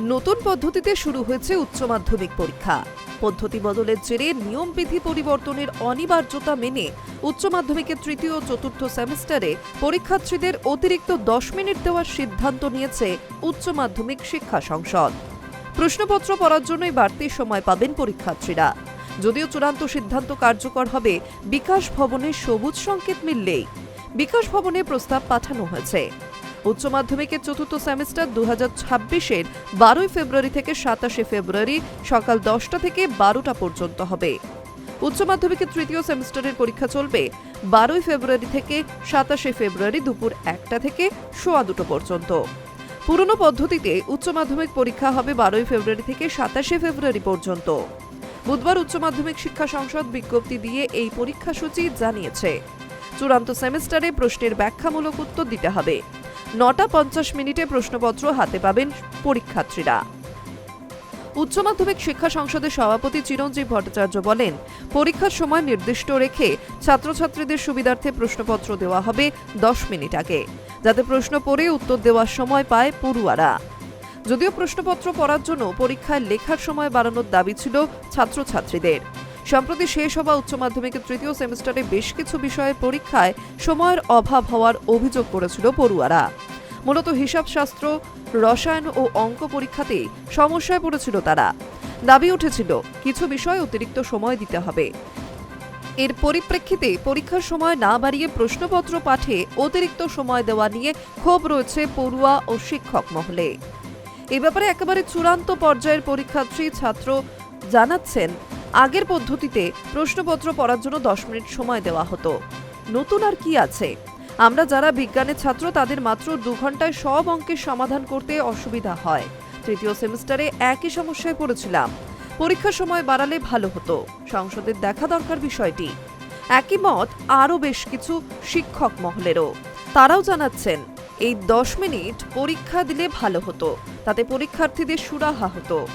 নতুন পদ্ধতিতে শুরু হয়েছে উচ্চ মাধ্যমিক পরীক্ষা। পদ্ধতি বদলের জেরে নিয়মবিধি পরিবর্তনের অনিবার্যতা মেনে উচ্চ মাধ্যমিকের তৃতীয় ও চতুর্থ সেমিস্টারে পরীক্ষার্থীদের অতিরিক্ত দশ মিনিট দেওয়ার সিদ্ধান্ত নিয়েছে উচ্চ মাধ্যমিক শিক্ষা সংসদ। প্রশ্নপত্র পড়ার জন্যই বাড়তি সময় পাবেন পরীক্ষার্থীরা। যদিও চূড়ান্ত সিদ্ধান্ত কার্যকর হবে, বিকাশ ভবনে সবুজ সংকেত মিললেই। বিকাশ ভবনে প্রস্তাব পাঠানো হয়েছে। উচ্চ মাধ্যমিকের চতুর্থ সেমিস্টার দু হাজার ছাব্বিশের বারোই ফেব্রুয়ারি থেকে সাতাশে ফেব্রুয়ারি সকাল দশটা থেকে বারোটা পর্যন্ত হবে। উচ্চ মাধ্যমিকের তৃতীয় সেমিস্টারের পরীক্ষা চলবে বারোই ফেব্রুয়ারি থেকে সাতাশে ফেব্রুয়ারি দুপুর একটা থেকে সোয়া দুটো পর্যন্ত। পুরনো পদ্ধতিতে উচ্চ মাধ্যমিক পরীক্ষা হবে বারোই ফেব্রুয়ারি থেকে সাতাশে ফেব্রুয়ারি পর্যন্ত। বুধবার উচ্চ মাধ্যমিক শিক্ষা সংসদ বিজ্ঞপ্তি দিয়ে এই পরীক্ষা সূচি জানিয়েছে। চূড়ান্ত সেমিস্টারে প্রশ্নের ব্যাখ্যামূলক উত্তর দিতে হবে। নটা পঞ্চাশ মিনিটে প্রশ্নপত্র হাতে পাবেন পরীক্ষার্থীরা। উচ্চ মাধ্যমিক শিক্ষা সংসদের সভাপতি চিরঞ্জীব ভট্টাচার্য বলেন, পরীক্ষার সময় নির্দিষ্ট রেখে ছাত্রছাত্রীদের সুবিধার্থে প্রশ্নপত্র দেওয়া হবে দশ মিনিট আগে, যাতে প্রশ্ন পড়ে উত্তর দেওয়ার সময় পায় পড়ুয়ারা। যদিও প্রশ্নপত্র পড়ার জন্য পরীক্ষায় লেখার সময় বাড়ানোর দাবি ছিল ছাত্রছাত্রীদের। সম্প্রতি শেষ হওয়া উচ্চ মাধ্যমিকের তৃতীয় সেমিস্টারে বেশ কিছু বিষয়ের পরীক্ষায় সময়ের অভাব হওয়ার অভিযোগ করেছিল পড়ুয়ারা। মূলত হিসাবশাস্ত্র, রসায়ন ও অঙ্ক পরীক্ষাতে সমস্যায় পড়েছিল তারা। দাবি উঠেছিল, কিছু বিষয় অতিরিক্ত সময় দিতে হবে। এর পরিপ্রেক্ষিতে পরীক্ষার সময় না বাড়িয়ে প্রশ্নপত্র পাঠে অতিরিক্ত সময় দেওয়া নিয়ে ক্ষোভ রয়েছে পড়ুয়া ও শিক্ষক মহলে। এ ব্যাপারে একেবারে চূড়ান্ত পর্যায়ের পরীক্ষার্থী ছাত্র জানাচ্ছেন আগের পদ্ধতিতে প্রশ্নপত্র পড়ার জন্য দশ মিনিট সময় দেওয়া হতো। নতুন আর কি আছে? আমরা যারা বিজ্ঞানের ছাত্র, তাদের মাত্র দু ঘন্টায় সব অঙ্কের সমাধান করতে অসুবিধা হয়। তৃতীয় সেমিস্টারে একই সমস্যায় পড়েছিলাম। পরীক্ষার সময় বাড়ালে ভালো হতো। সংসদের দেখা দরকার বিষয়টি। একই মত আরও বেশ কিছু শিক্ষক মহলেরও। তারাও জানাচ্ছেন, এই দশ মিনিট পরীক্ষা দিলে ভালো হতো। তাতে পরীক্ষার্থীদের সুরাহা হতো।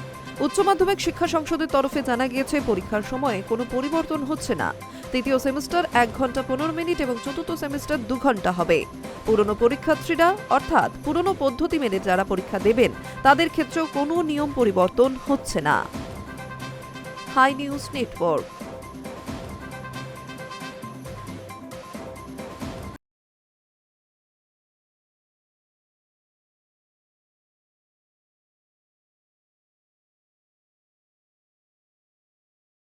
উচ্চ মাধ্যমিক শিক্ষা সংসদের তরফে জানা গিয়েছে, পরীক্ষার সময়ে কোনো পরিবর্তন হচ্ছে না। তৃতীয় সেমিস্টার এক ঘণ্টা পনেরো মিনিট এবং চতুর্থ সেমিস্টার দু ঘণ্টা হবে। পুরনো পরীক্ষার্থীরা, অর্থাৎ পুরনো পদ্ধতি মেনে যারা পরীক্ষা দেবেন, তাদের ক্ষেত্রেও কোনো নিয়ম পরিবর্তন হচ্ছে না। Hi news network.